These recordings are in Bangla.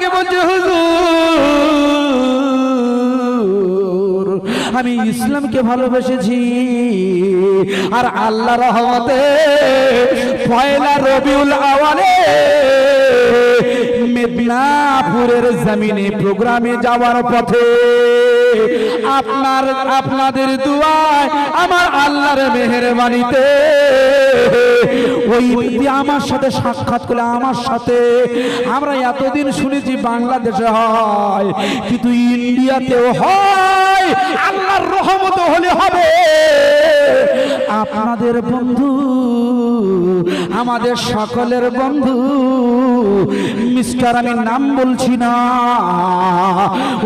আমাকে বলছে, হুজুর, আমি ইসলামকে ভালোবেসেছি। আর আল্লাহ রহমতে পয়লা রবিউল আওয়ালে মেদিনাপুরের জমিনে প্রোগ্রামে যাওয়ার পথে আপনার, আপনাদের দুয়ায় আমার আল্লাহর মেহরবানিতে। ওই ব্যক্তি আমার সাথে সাক্ষাৎ করলে আমার সাথে। আমরা এতদিন শুনেছি বাংলাদেশে হয়, কিন্তু ইন্ডিয়াতেও হয়। আল্লাহর রহমত হলে হবে। আপনাদের বন্ধু আমাদের সকলের বন্ধু। মিস্টার, আমি নাম বলছি না।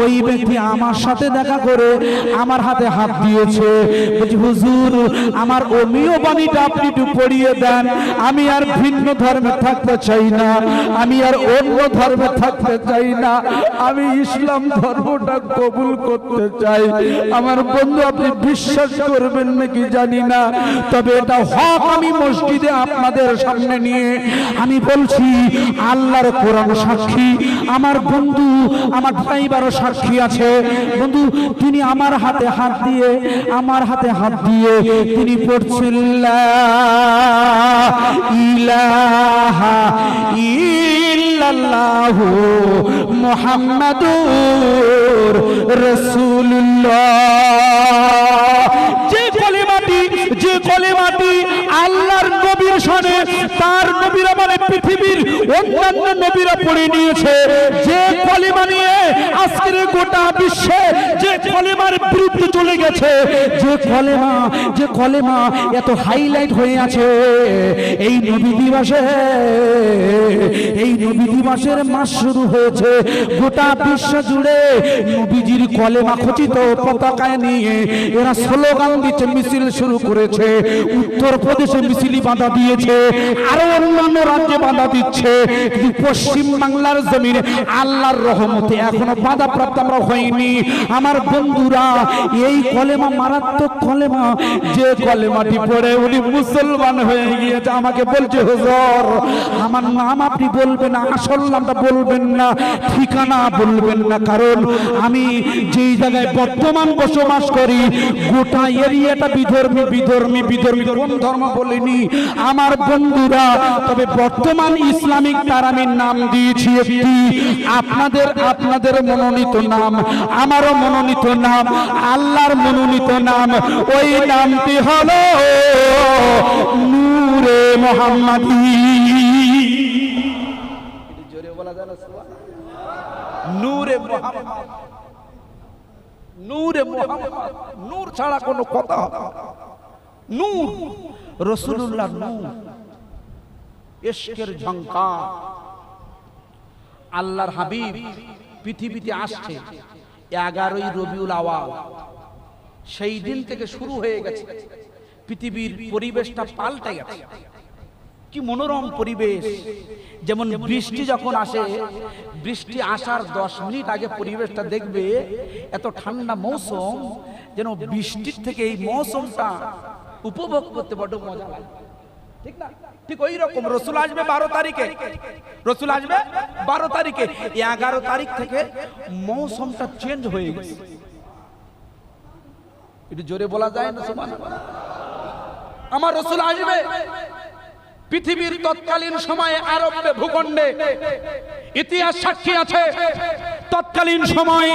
ওই ব্যক্তি আমার সাথে দেখা করে আমার হাতে হাত দিয়েছে। হুজুর, আমার অমীয় বাণীটা আপনি একটু পড়িয়ে দেন। আমি আর ভিন্ন ধর্মে থাকতে চাই না। আমি আর অন্য ধর্মে থাকতে চাই না। আমি ইসলাম ধর্মটা কবুল করতে চাই। আমার বন্ধু, আপনি বিশ্বাস করবেন নাকি জানি না। তবে এটা হক আমি মসজিদে আপনাদের সামনে নিয়ে আমি বলছি, আল্লাহর কোরআন সাক্ষী, আমার বন্ধু, আমার ড্রাইভারও সাক্ষী আছে। বন্ধু, তিনি আমার হাতে হাত দিয়ে, আমার হাতে হাত দিয়ে তিনি পড়ছেন ইলাহা ইল্লাল্লাহু রাসূলুল্লাহ যে কলিমাটি যে কলিমাটি আল্লাহর নবীর শোনে তার নবীরা মানে পৃথিবীর অন্যান্য নবীরা পড়ে নিয়েছে। যে কলিমা নিয়ে আজকের গোটা বিশ্বে যে কলেমার বিরুদ্ধে চলে গেছে, যে কলেমা যে কলেমা এত হাইলাইট হয়ে আছে। এই নবী দিবসে, এই নবী দিবসের মাস শুরু হয়েছে। গোটা বিশ্ব জুড়ে নবীজির কলেমা খচিত পতাকায় নিয়ে এরা স্লোগান দিচ্ছে, মিছিল শুরু করেছে উত্তর প্রদেশে মিছিলি বাধা দিয়েছে, আরও অন্যান্য রাজ্যে বাধা দিচ্ছে। পশ্চিম বাংলার জমিনে আল্লাহর রহমতে এখনও বাধা প্রাপ্ত আমরা হইনি আমার বন্ধুরা, এই কলেমা মারাত্মক কলেমা, যে কলেমাটি পড়ে উনি মুসলমান হয়ে গিয়েছে, আমাকে বলছে, হুজুর, আমার নাম আপনি বলবেন আসল নামটা বলবেন না, ঠিকানা বলবেন না। কারণ আমি যেই জায়গায় বর্তমান বসবাস করি, গোটা এরিয়াটা বিধর্মী বিধর্মী বিধর্মী, কোন ধর্ম বলিনি। আমার বন্ধুরা, তবে বর্তমান ইসলামিক তার আমি নাম দিয়েছি একটি। আপনাদের আপনাদের মনোনীত নাম, আমারও মনোনীত নাম, আল্লাহর মনোনীত নাম, ওই নামটি হলো নূরে মোহাম্মদী। মোহাম্মদ। নূরে ছাড়া কোনো কথা। নূর রসুল্লাহ নূর। এশকের ঝঙ্কার আল্লাহর হাবিব পৃথিবীতে আসছে এগারোই রবিউল আওয়াল। সেই দিন থেকে শুরু হয়ে গেছে। পৃথিবীর পরিবেশটা পাল্টে গেছে। কি মনোরম পরিবেশ। যেমন বৃষ্টি যখন আসে, বৃষ্টি আসার দশ মিনিট আগে পরিবেশটা দেখবে, এত ঠান্ডা মৌসুম, যেন বৃষ্টির থেকে এই মৌসুমটা উপভোগ করতে বড় মজা লাগে। ঠিক না? ঠিক ওই রকম রসুল আসবে বারো তারিখে। রসুল আসবে বারো তারিখে। এগারো তারিখ থেকে মৌসুমটা চেঞ্জ হয়ে গেছে। একটু জোরে বলা যায় না সমান আমার রসুল আসবে। পৃথিবীর তৎকালীন সময়ে আরবে ভূখণ্ডে ইতিহাস সাক্ষী আছে। তৎকালীন সময়ে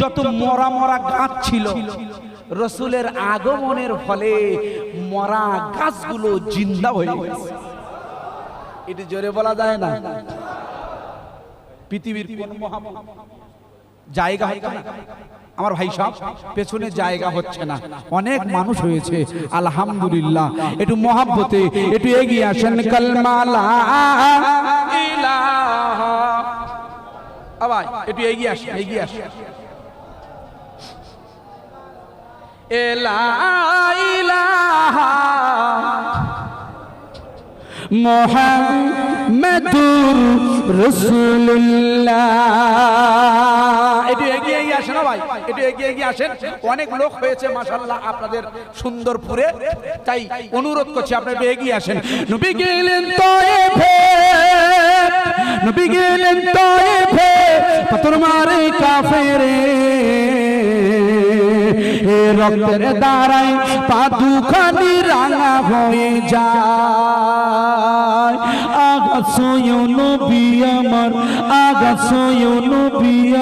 যত মরা মরা গাছ ছিল রসুলের আগমনের ফলে মরা গাছগুলো জিন্দা হয়ে গেছে। এটি জোরে বলা যায় না। পৃথিবীর জায়গা আমার ভাই সব পেছনে জায়গা হচ্ছে না। অনেক মানুষ হয়েছে, আলহামদুলিল্লাহ। একটু মহাব্বতে, একটু এগিয়ে আসেন, কালমালা একটু এগিয়ে আসেন এগিয়ে আসেন এলা ইলাহা মোহাম্মদুর রসুল্লাহ একটু এগিয়ে এগিয়ে আসেন ভাই? একটু এগিয়ে এগিয়ে আসেন। অনেক লোক হয়েছে মাশাল্লাহ আপনাদের সুন্দরপুরে। তাই অনুরোধ করছি, আপনারা এগিয়ে আসেন। নবী গেলেন তয়েফে নবী গেলেন তয়েফে পাথর মারে কাফেরে। রক্তের দ্বারাই পা রাঙা হয়ে যায়।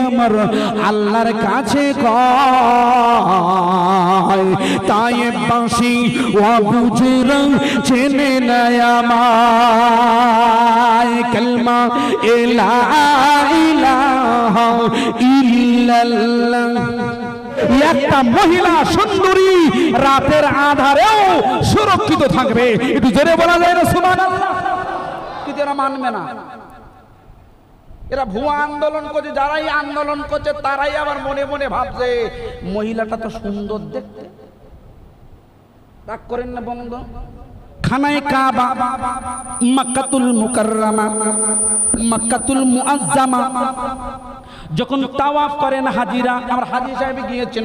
আমার আল্লাহর কাছে তাই বাঁশি ও চেনে নয় কলমা এলা ইল্লাল্লাহ। একটা মহিলা সুন্দরী রাতের আধারেও সুরক্ষিত থাকবে। একটু জোরে বলা যায় না সুমান কিন্তু এরা মানবে না। এরা ভুয়া আন্দোলন করছে যারাই আন্দোলন করছে তারাই আবার মনে মনে ভাবছে মহিলাটা তো সুন্দর দেখতে। রাগ করেন না বন্ধু খানায় কাবা মাক্কাতুল মুকাররামা মাক্কাতুল মুআজ্জামা যখন তাওয়াফ করেন হাজিরা, আমার হাজি সাহেব গিয়েছেন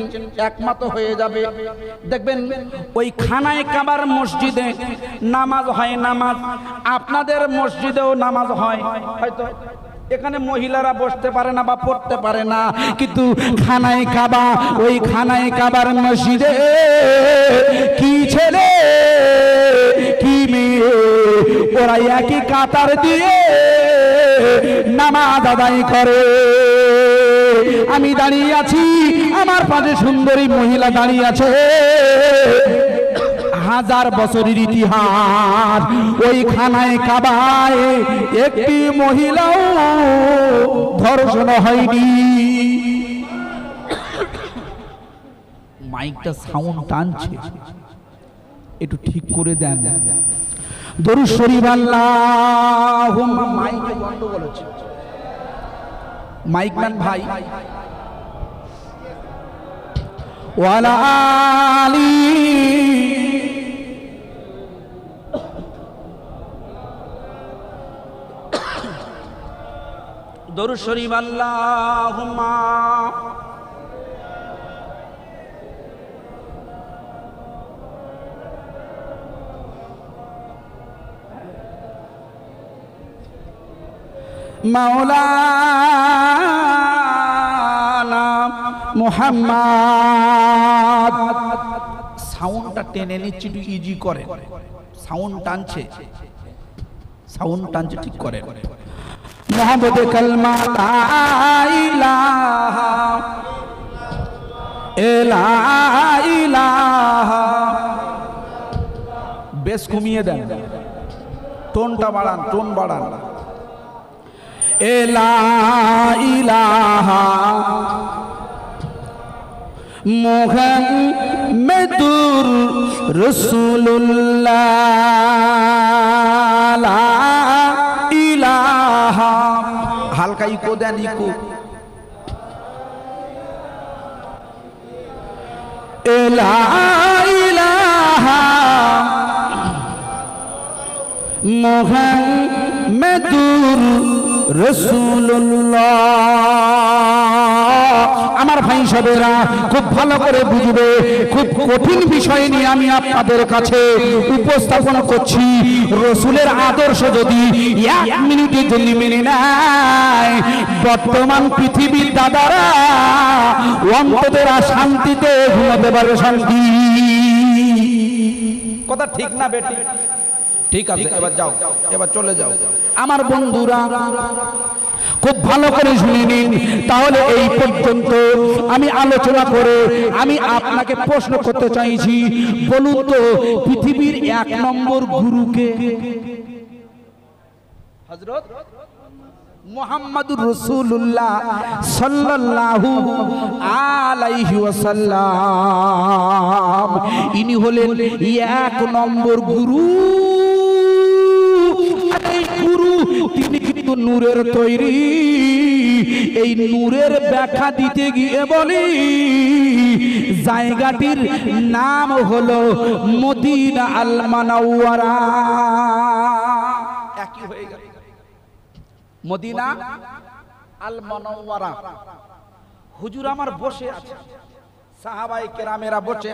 একমাত্র হয়ে যাবে। দেখবেন, ওই খানায় কাবার মসজিদে নামাজ হয় নামাজ, আপনাদের মসজিদেও নামাজ হয়। হয়তো এখানে মহিলারা বসতে পারে না বা পড়তে পারে না, কিন্তু খানায় কাবা, ওই খানায় কাবার মসজিদে কি ছেলে, কি মেয়ে, ওরা একই কাতার দিয়ে নামাজ আদায় করে। আমি দাঁড়িয়ে আছি, আমার পাশে সুন্দরী মহিলা দাঁড়িয়ে আছে। হাজার বছরের ইতিহাস ওই খানায় কাবায় একটি মহিলাও ধর্ষণ হয়নি। মাইকটা সাউন্ড টানছে। একটু ঠিক করে দেন। দরু শরীফ আল্লাহ মাইকে গন্ডগোল হচ্ছে। মাইকম্যান ভাই? ওয়ালা আলী। দরু শরীফ আল্লাহুম্মা। মাওলানা মুহাম্মদ। সাউন্ডটা টেনে নিচ্ছে, একটু ইজি করে। সাউন্ড টানছে। সাউন্ড টানছে, ঠিক করে। মোহাম্মদ কলমা, লা ইলাহা ইলা ইলাহা। বেশ কমিয়ে দেন। টোনটা বাড়ান, টোন বাড়ান। এলা ইলাহা মোহাম্মদুর রসুল্লাহ লা ইলাহা হালকা ইকো দেন ইকো এলা ইলাহা মোহাম্মদুর আমার ভাই সবেরা খুব ভালো করে বুঝবে, খুব কঠিন বিষয় নিয়ে আমি আপনাদের কাছে উপস্থাপন করছি। রসুলের আদর্শ যদি এক মিনিটের জন্য মেনে নেয়, বর্তমান পৃথিবীর দাদারা অন্তদেরা শান্তিতে ঘুমাতে পারবে শান্তি। কথা ঠিক না বেটি ঠিক আছে এবার যাও এবার চলে যাও। আমার বন্ধুরা খুব ভালো করে শুনে নিন তাহলে এই পর্যন্ত আমি আলোচনা করে আমি আপনাকে প্রশ্ন করতে চাইছি বলুন তো পৃথিবীর এক নম্বর গুরুকে হজরত মোহাম্মদুর রসুল্লাহ সাল্লাল্লাহু আলাইহি ওয়াসাল্লাম। ইনি হলেন এক নম্বর গুরু আর এই গুরু তিনি কিন্তু নূরের তৈরি। এই নূরের ব্যাখ্যা দিতে গিয়ে বলি, জায়গাটির নাম হলো মদিনা আল মানাওয়ারা। একই হয়ে গেল। মদিনা হুজুর আমার বসে আছে সাহাবাই কেরামেরা বসে